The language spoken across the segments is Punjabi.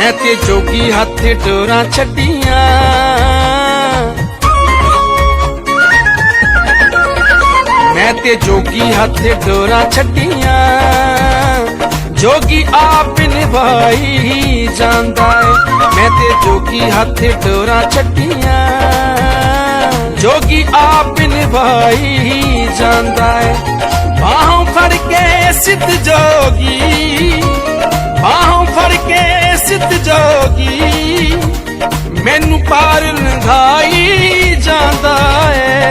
ਮੈਂ ਤੇ ਜੋਗੀ ਹੱਥ ਡੋਰਾਂ ਛੱਡੀਆਂ। ਮੈਂ ਤੇ ਜੋਗੀ ਹੱਥ ਡੋਰਾਂ ਛੱਡੀਆਂ। ਜੋਗੀ ਆਪ ਨਿਭਾਈ ਜਾਂਦਾ ਏ। ਮੈਂ ਤੇ ਜੋਗੀ ਹੱਥ ਡੋਰਾਂ ਛੱਡੀਆਂ। ਜੋਗੀ ਆਪ ਨਿਭਾਈ ਜਾਂਦਾ ਏ। ਬਾਹੋਂ ਫੜ ਕੇ ਸਿੱਧ ਜੋਗੀ ਜੋਗੀ, ਮੈਨੂੰ ਪਾਰ ਲੰਘਾਈ ਜਾਂਦਾ ਏ।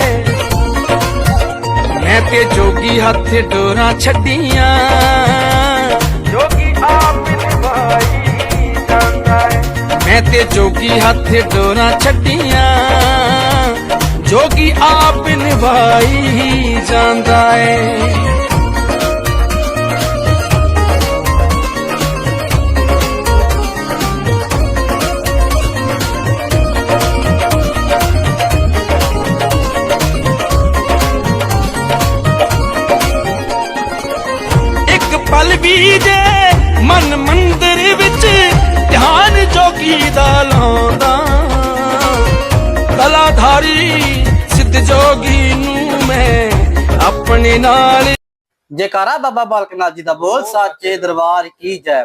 ਮੈਂ ਤੇ ਜੋਗੀ ਹੱਥ ਡੋਰਾਂ ਛੱਡੀਆਂ। ਜੋਗੀ ਆਪ ਨਿਭਾਈ ਜਾਂਦਾ ਏ। ਮੈਂ ਤੇ ਜੋਗੀ ਹੱਥ ਡੋਰਾਂ ਛੱਡੀਆਂ। ਜੋਗੀ ਆਪ ਨਿਭਾਈ ਜਾਂਦਾ ਏ। ਜੇ ਮਨ ਮੰਦਰ ਵਿੱਚ ਧਿਆਨ ਜੋਗੀ ਦਾ ਲਾਉਂਦਾ। ਕਲਾਧਾਰੀ ਸਿੱਧ ਜੋਗੀ ਨੂੰ ਮੈਂ ਆਪਣੇ ਨਾਲ ਜੈਕਾਰਾ ਬਾਬਾ ਬਾਲਕ ਨਾਥ ਜੀ ਦਾ ਬੋਲ, ਸਾਚੇ ਦਰਬਾਰ ਕੀ ਜੈ।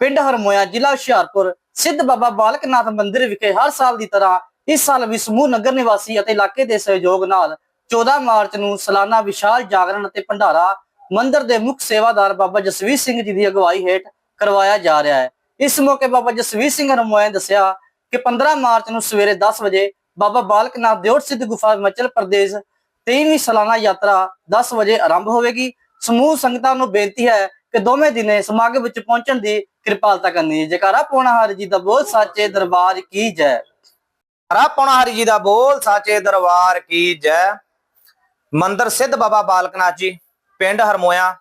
ਪਿੰਡ ਹਰਮੋਇਆ ਜ਼ਿਲ੍ਹਾ ਹੁਸ਼ਿਆਰਪੁਰ, ਸਿੱਧ ਬਾਬਾ ਬਾਲਕ ਨਾਥ ਮੰਦਿਰ ਵਿਖੇ ਹਰ ਸਾਲ ਦੀ ਤਰ੍ਹਾਂ ਇਸ ਸਾਲ ਵੀ ਸਮੂਹ ਨਗਰ ਨਿਵਾਸੀ ਅਤੇ ਇਲਾਕੇ ਦੇ ਸਹਿਯੋਗ ਨਾਲ 14 ਮਾਰਚ ਨੂੰ ਸਾਲਾਨਾ ਵਿਸ਼ਾਲ ਜਾਗਰਣ ਅਤੇ ਭੰਡਾਰਾ ਮੰਦਰ ਦੇ ਮੁੱਖ ਸੇਵਾਦਾਰ ਬਾਬਾ ਜਸਵੀਰ ਸਿੰਘ ਜੀ ਦੀ ਅਗਵਾਈ ਹੇਠ ਕਰਵਾਇਆ ਜਾ ਰਿਹਾ ਹੈ। ਇਸ ਮੌਕੇ ਬਾਬਾ ਜਸਵੀਰ ਸਿੰਘ ਹਰਮੋਇਆ ਦੱਸਿਆ ਕਿ 15 ਮਾਰਚ ਨੂੰ ਸਵੇਰੇ 10 ਵਜੇ ਬਾਬਾ ਬਾਲਕ ਨਾਥ ਦਿਓਟ ਸਿੱਧ ਗੁਫਾ ਹਿਮਾਚਲ ਪ੍ਰਦੇਸ਼ 23ਵੀਂ ਸਾਲਾਨਾ ਯਾਤਰਾ 10 ਵਜੇ ਆਰੰਭ ਹੋਵੇਗੀ। ਸਮੂਹ ਸੰਗਤਾਂ ਨੂੰ ਬੇਨਤੀ ਹੈ ਕਿ ਦੋਵੇਂ ਦਿਨੇ ਸਮਾਗਮ ਵਿੱਚ ਪਹੁੰਚਣ ਦੀ ਕਿਰਪਾਲਤਾ ਕਰਨੀ ਹੈ। ਜੈਕਾਰਾ ਪੋਣਾ ਹਰ ਜੀ ਦਾ ਬੋਲ ਸਾਚੇ ਦਰਬਾਰ ਕੀ ਜੈ। ਹਰਾ ਪੌਣਾ ਹਰੀ ਜੀ ਦਾ ਬੋਲ ਸਾਚੇ ਦਰਬਾਰ ਕੀ ਜੈ। ਮੰਦਰ ਸਿੱਧ ਬਾਬਾ ਬਾਲਕਨਾਥ ਜੀ। ਪਿੰਡ ਹਰਮੋਇਆ,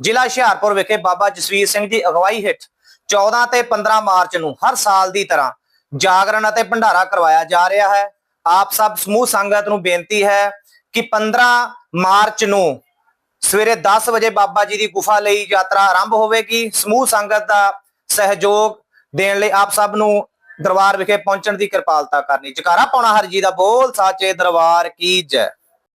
ਜ਼ਿਲ੍ਹਾ ਹੁਸ਼ਿਆਰਪੁਰ ਵਿਖੇ ਬਾਬਾ ਜਸਵੀਰ ਸਿੰਘ ਦੀ ਅਗਵਾਈ ਹੇਠ 14 ਤੇ 15 ਮਾਰਚ ਨੂੰ ਹਰ ਸਾਲ ਦੀ ਤਰ੍ਹਾਂ ਜਾਗਰਣ ਅਤੇ ਭੰਡਾਰਾ ਕਰਵਾਇਆ ਜਾ ਰਿਹਾ ਹੈ। ਆਪ ਸਭ ਸਮੂਹ ਸੰਗਤ ਨੂੰ ਬੇਨਤੀ ਹੈ ਕਿ 15 ਮਾਰਚ ਨੂੰ ਸਵੇਰੇ 10 ਵਜੇ ਬਾਬਾ ਜੀ ਦੀ ਗੁਫਾ ਲਈ ਯਾਤਰਾ ਆਰੰਭ ਹੋਵੇਗੀ। ਸਮੂਹ ਸੰਗਤ ਦਾ ਸਹਿਯੋਗ ਦੇਣ ਲਈ ਆਪ ਸਭ ਨੂੰ ਦਰਬਾਰ ਵਿਖੇ ਪਹੁੰਚਣ ਦੀ ਕਿਰਪਾਲਤਾ ਕਰਨੀ। ਜਕਾਰਾ ਪਾਉਣਾ ਹਰ ਜੀ ਦਾ ਬੋਲ, ਸਾਚੇ ਦਰਬਾਰ ਕੀ ਜੈ।